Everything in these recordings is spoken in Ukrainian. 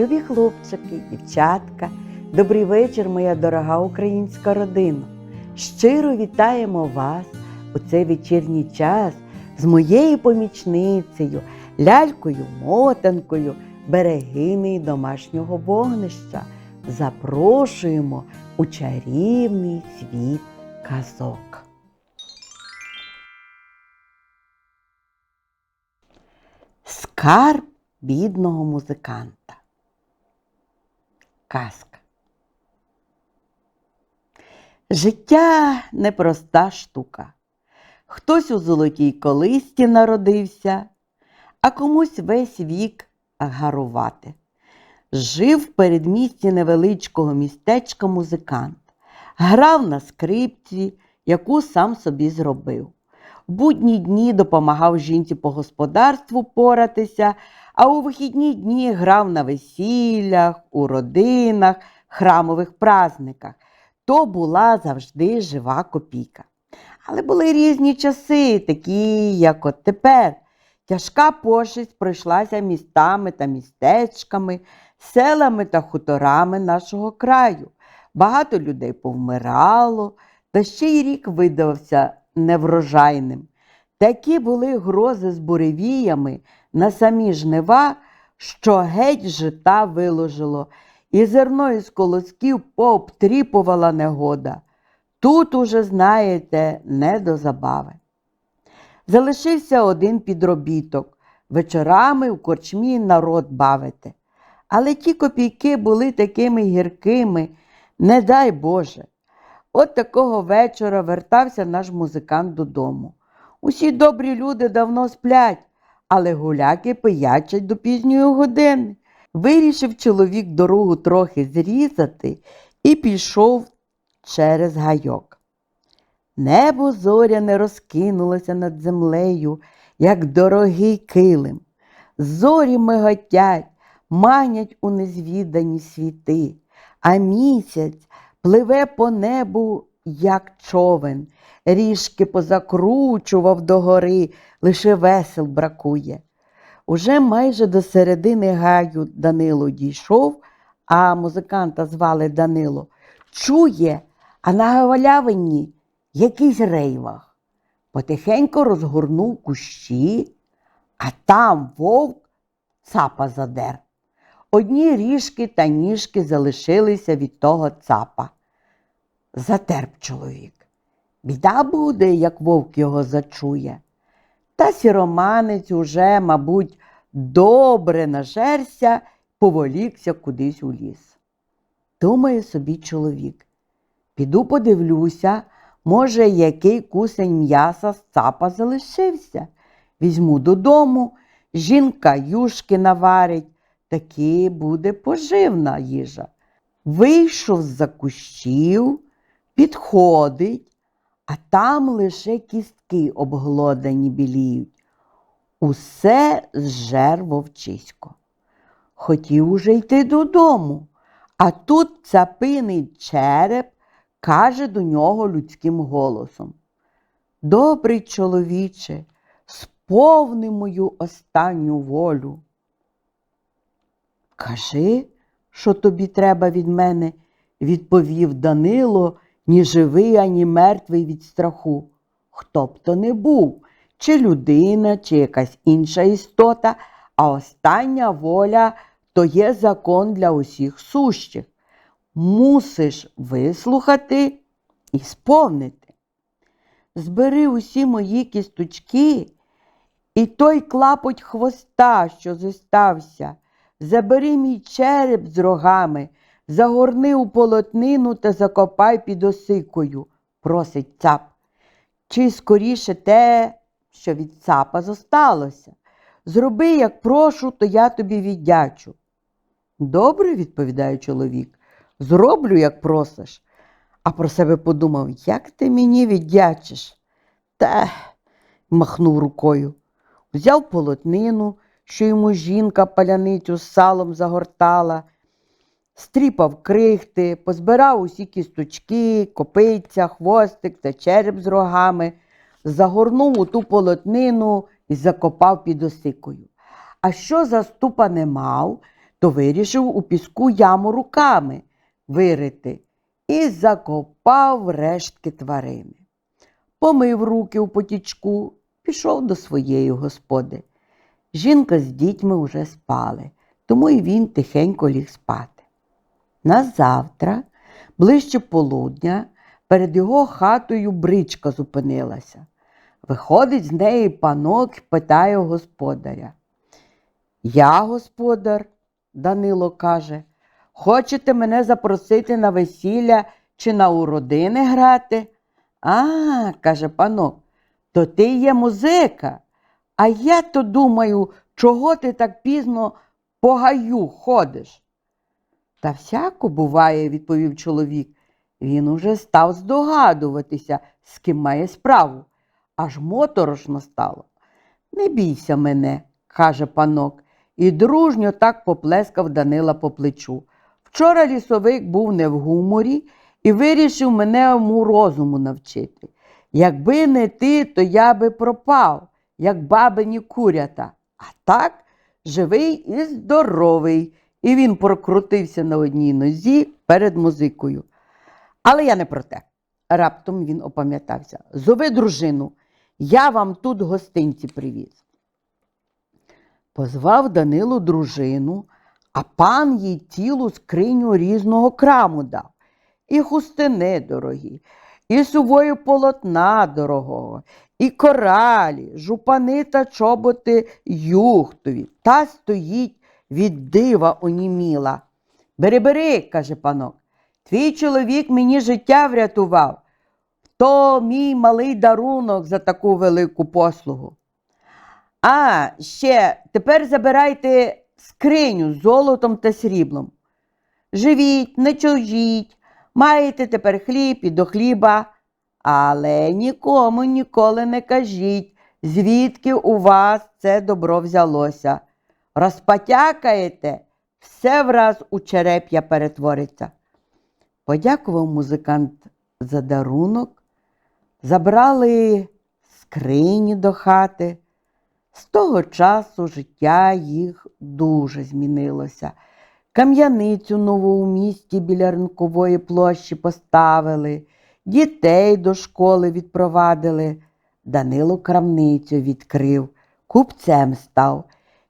любі хлопчики, дівчатка. Добрий вечір, моя дорога українська родина. Щиро вітаємо вас у цей вечірній час з моєю помічницею, лялькою мотанкою, берегинею домашнього вогнища. Запрошуємо у чарівний світ казок. Скарб бідного музиканта. Казка. Життя непроста штука. Хтось у золотій колисті народився, а комусь весь вік гарувати. Жив в передмісті невеличкого містечка музикант, грав на скрипці, яку сам собі зробив. В будні дні допомагав жінці по господарству поратися, а у вихідні дні грав на весіллях, у родинах, храмових праздниках. То була завжди жива копійка. Але були різні часи, такі, як от тепер. Тяжка пошесть пройшлася містами та містечками, селами та хуторами нашого краю. Багато людей повмирало, та ще й рік видався неврожайним. Такі були грози з буревіями на самі жнива, що геть жита виложило, і зерно із колосків пообтріпувала негода. Тут уже, знаєте, не до забави. Залишився один підробіток вечорами в корчмі народ бавити. Але ті копійки були такими гіркими, не дай Боже. От такого вечора вертався наш музикант додому. Усі добрі люди давно сплять, але гуляки пиячать до пізньої години. Вирішив чоловік дорогу трохи зрізати і пішов через гайок. Небо зоряне розкинулося над землею, як дорогий килим. Зорі миготять, манять у незвідані світи, а місяць пливе по небу, як човен, ріжки позакручував догори, лише весел бракує. Уже майже до середини гаю Данило дійшов, а музиканта звали Данило. Чує, а на галявині якийсь рейвах. Потихеньку розгорнув кущі, а там вовк цапа задер. Одні ріжки та ніжки залишилися від того цапа. Затерп чоловік. Біда буде, як вовк його зачує. Та сіроманець уже, мабуть, добре нажерся, поволікся кудись у ліс. Думає собі чоловік. Піду подивлюся, може, який кусень м'яса з цапа залишився. Візьму додому, жінка юшки наварить, таки буде поживна їжа. Вийшов з-за кущів, підходить, а там лише кістки обглодані біліють. Усе зжер вовчисько. Хотів уже йти додому, а тут цапиний череп каже до нього людським голосом. Добрий чоловіче, сповни мою останню волю. Кажи, що тобі треба від мене, відповів Данило, ні живий, ані мертвий від страху. Хто б то не був, чи людина, чи якась інша істота, а остання воля то є закон для усіх сущих. Мусиш вислухати і сповнити. Збери усі мої кісточки і той клапоть хвоста, що зостався. Забери мій череп з рогами, загорни у полотнину та закопай під осикою, просить цап. Чи скоріше те, що від цапа зосталося. Зроби, як прошу, то я тобі віддячу. Добре, відповідає чоловік, зроблю, як просиш. А про себе подумав, як ти мені віддячиш? Та махнув рукою. Взяв полотнину, що йому жінка паляницю з салом загортала, стріпав крихти, позбирав усі кісточки, копиця, хвостик та череп з рогами, загорнув у ту полотнину і закопав під осикою. А що заступа не мав, то вирішив у піску яму руками вирити і закопав рештки тварини. Помив руки у потічку, пішов до своєї господи. Жінка з дітьми уже спали, тому і він тихенько ліг спати. Назавтра, ближче полудня, перед його хатою бричка зупинилася. Виходить з неї панок і питає господаря. Я, господар, Данило каже, хочете мене запросити на весілля чи на уродини грати? А, каже панок, то ти є музика. А я то думаю, чого ти так пізно по гаю ходиш? Та всяко буває, відповів чоловік. Він уже став здогадуватися, з ким має справу. Аж моторошно стало. Не бійся мене, каже панок, і дружньо так поплескав Данила по плечу. Вчора лісовик був не в гуморі і вирішив мене йому розуму навчити. Якби не ти, то я би пропав, як бабині курята. А так живий і здоровий. І він прокрутився на одній нозі перед музикою. Але я не про те. Раптом він опам'ятався. Зови дружину, я вам тут гостинці привіз. Позвав Данилу дружину, а пан їй цілу скриню різного краму дав. І хустини дорогі, і сувої полотна дорогого, і коралі, жупани та чоботи юхтові. Та стоїть від дива оніміла. Бери, бери, каже панок. Твій чоловік мені життя врятував. То мій малий дарунок за таку велику послугу. А, ще тепер забирайте скриню з золотом та сріблом. Живіть, не чужіть, маєте тепер хліб і до хліба, але нікому ніколи не кажіть, звідки у вас це добро взялося. Розпотякаєте, все враз у череп'я перетвориться. Подякував музикант за дарунок, забрали скрині до хати. З того часу життя їх дуже змінилося. Кам'яницю нову у місті біля ринкової площі поставили, дітей до школи відпровадили, Данило крамницю відкрив, купцем став,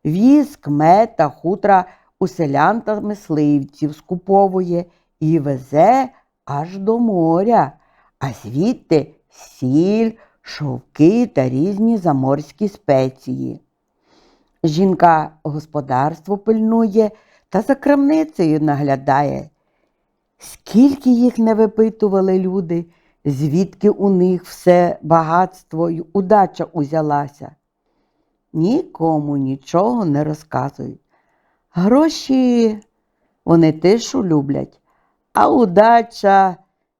віз мед та хутра у селян та мисливців скуповує і везе аж до моря, а звідти сіль, шовки та різні заморські спеції. Жінка господарство пильнує та за крамницею наглядає. Скільки їх не випитували люди, звідки у них все багатство й удача узялася. Нікому нічого не розказують. Гроші вони тишу люблять, а удача,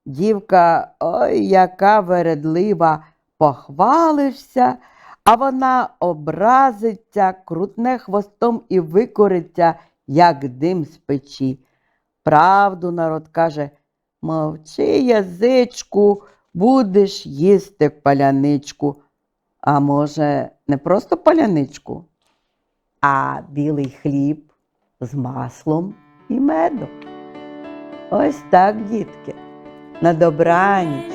дівка, ой, яка вередлива, похвалишся, а вона образиться, крутне хвостом і викориться, як дим з печі. Правду народ каже, мовчи, язичку, будеш їсти паляничку. А може, не просто паляничку, а білий хліб з маслом і медом. Ось так, дітки, на добраніч,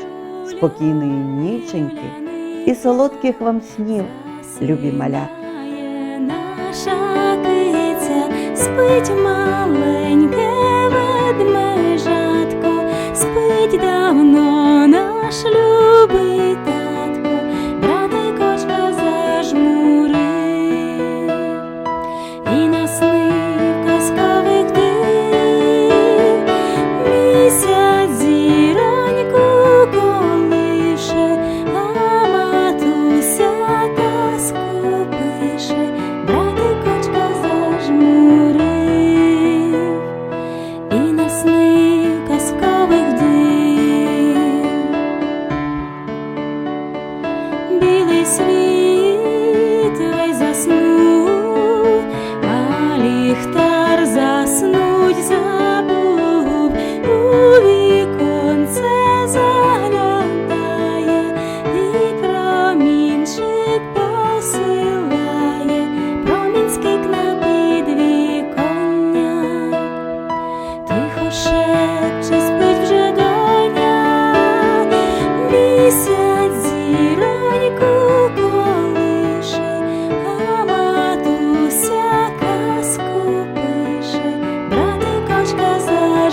спокійної ніченьки і солодких вам снів, любі малята. Наша киця спить маленьке ведмежатко, спить давно наш люб. світ.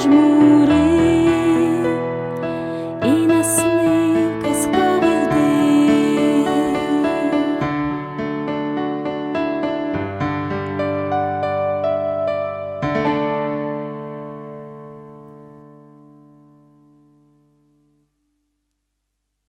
mesmo.